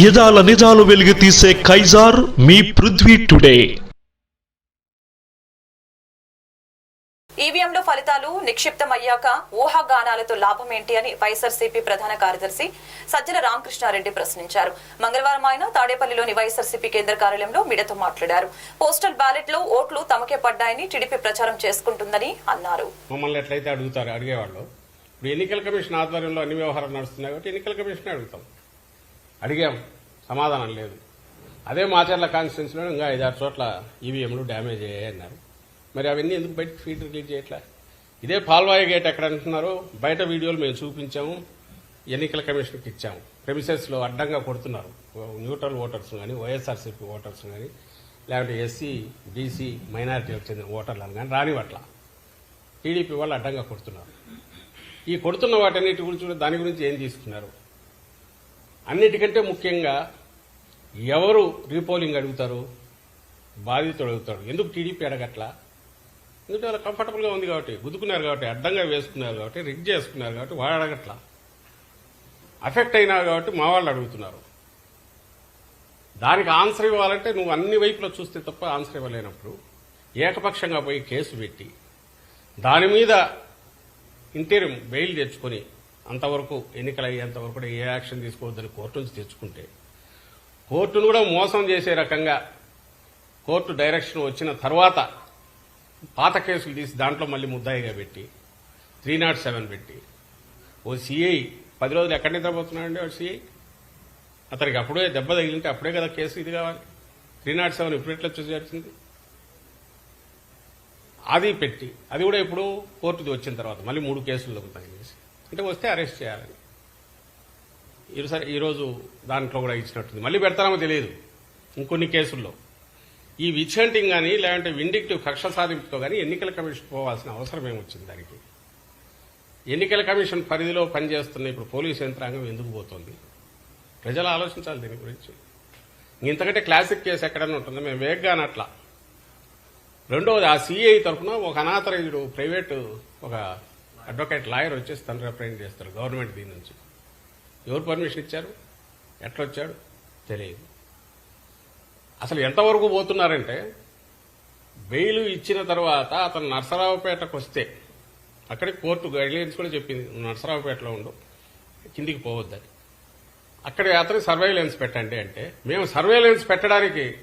యదాల నిజాలు వెలుగు తీసే కైజార్ మీ పృథ్వీ టుడే. ఈవీఎంలో ఫలితాలు నిక్షిప్తమయ్యాక ఊహాగానాలతో లాభం ఏంటి అని వైఎస్ఆర్సీపీ ప్రధాన కార్యదర్శి సజ్జల రామకృష్ణారెడ్డి ప్రశ్నించారు. మంగళవారం ఆయన తాడేపల్లిలోని వైఎస్ఆర్సీపీ కేంద్ర కార్యాలయంలో మీడియాతో మాట్లాడారు. పోస్టల్ బ్యాలెట్లో ఓట్లు తమకే పడ్డాయని టీడీపీ ప్రచారం చేసుకుంటుందని అన్నారు. మమ్మల్ని ఎట్లయితే అడుగుతారు అడిగేవాళ్ళు. ఇప్పుడు ఎన్నికల కమిషన్ ఆధ్వర్యంలో అన్ని వ్యవహారాలు నడుస్తున్నాయి కాబట్టి ఎన్నికల కమిషన్ అడుగుతాం. అడిగాం. సమాధానం లేదు. అదే మాచర్ల కాన్స్టిట్యున్సీలో ఇంకా ఐదారు చోట్ల ఈవీఎంలు డ్యామేజ్ అయ్యాయి అన్నారు. మరి అవన్నీ ఎందుకు బయట ఫీడ్ రిలీజ్ చేయట్లా? ఇదే పాల్వాయి గేట్ ఎక్కడ అంటున్నారో? బయట వీడియోలు మేము చూపించాము. ఎన్నికల కమిషన్కి ఇచ్చాము. ప్రెమిసెస్లో అడ్డంగా కొడుతున్నారు. న్యూట్రల్ ఓటర్స్ కానీ వైఎస్ఆర్సీపీ ఓటర్స్ కానీ లేకుంటే ఎస్సీ బీసీ మైనారిటీలకు చెందిన ఓటర్లను కానీ రానివట్ల టీడీపీ వాళ్ళు అడ్డంగా కొడుతున్నారు. ఈ కొడుతున్న వాటన్నిటి గురించి దాని గురించి ఏం తీసుకున్నారు? అన్నిటికంటే ముఖ్యంగా ఎవరు రీపోలింగ్ అడుగుతారు? బాధితుడు అడుగుతాడు. ఎందుకు టీడీపీ అడగట్లా? ఎందుకంటే వాళ్ళు కంఫర్టబుల్గా ఉంది కాబట్టి గుద్దుకున్నారు కాబట్టి అడ్డంగా వేసుకున్నారు కాబట్టి రిగ్ చేసుకున్నారు కాబట్టి వాడు అడగట్లా. అఫెక్ట్ అయినారు కాబట్టి మా వాళ్ళు అడుగుతున్నారు. దానికి ఆన్సర్ ఇవ్వాలంటే నువ్వు అన్ని వైపులో చూస్తే తప్ప ఆన్సర్ ఇవ్వలేనప్పుడు ఏకపక్షంగా పోయి కేసు పెట్టి దాని మీద ఇంటీరియం బెయిల్ తెచ్చుకొని అంతవరకు ఎన్నికలు అయ్యేంతవరకు కూడా ఏ యాక్షన్ తీసుకోవద్దని కోర్టు నుంచి తెచ్చుకుంటే కోర్టును కూడా మోసం చేసే రకంగా కోర్టు డైరెక్షన్ వచ్చిన తర్వాత పాత కేసులు తీసి దాంట్లో మళ్ళీ ముద్దాయిగా పెట్టి త్రీ నాట్ సెవెన్ పెట్టి ఓ సిఐ పది రోజులు ఎక్కడ నిద్రపోతున్నాడండి వాడు సిఐ? అతనికి అప్పుడే దెబ్బ తగిలింటే అప్పుడే కదా కేసు ఇది కావాలి. త్రీ నాట్ సెవెన్ ఇప్పుడు ఎట్లా చేసింది అది పెట్టి అది కూడా ఇప్పుడు కోర్టుది వచ్చిన తర్వాత మళ్ళీ మూడు కేసులు తగిలేసి అంటే వస్తే అరెస్ట్ చేయాలని ఈరోజు ఈరోజు దాంట్లో కూడా ఇచ్చినట్టుంది. మళ్ళీ పెడతారో తెలియదు. ఇంకొన్ని కేసుల్లో. ఈ విచ్చంటింగ్ కానీ లేదంటే విండిక్టివ్ కక్ష సాధింపుతో కానీ ఎన్నికల కమిషన్ పోవాల్సిన అవసరం ఏమొచ్చింది దానికి? ఎన్నికల కమిషన్ పరిధిలో పనిచేస్తున్న ఇప్పుడు పోలీసు యంత్రాంగం ఎందుకు పోతుంది? ప్రజలు ఆలోచించాలి దీని గురించి. ఇంతకంటే క్లాసిక్ కేసు ఎక్కడన్నా ఉంటుంది? మేము వేగ్గానట్లా రెండవది ఆ సిఐ తరఫున ఒక అనాథరైజుడు ప్రైవేటు ఒక అడ్వకేట్ లాయర్ వచ్చేసి తను రిప్రజెంట్ చేస్తారు గవర్నమెంట్ దీని నుంచి. ఎవరు పర్మిషన్ ఇచ్చారు? ఎట్లా వచ్చాడు? తెలియదు. అసలు ఎంతవరకు పోతున్నారంటే బెయిల్ ఇచ్చిన తర్వాత అతను నర్సరావుపేటకు వస్తే అక్కడే కోర్టు గైడ్లైన్స్ కూడా చెప్పింది నర్సరావుపేటలో ఉండు కిందికి పోవద్దని. అక్కడ అతను సర్వేలెన్స్ పెట్టండి అంటే మేము సర్వేలెన్స్ పెట్టడానికి